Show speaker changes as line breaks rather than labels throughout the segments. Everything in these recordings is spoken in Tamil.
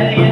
yeah.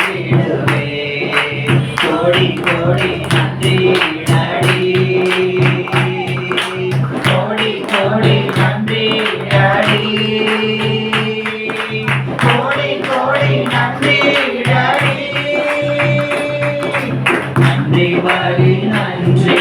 விழுவே கோடி கோடி நன்றி நடி கோடி கோடி நன்றி நடி கோடி கோடி நன்றி நடி நன்றி.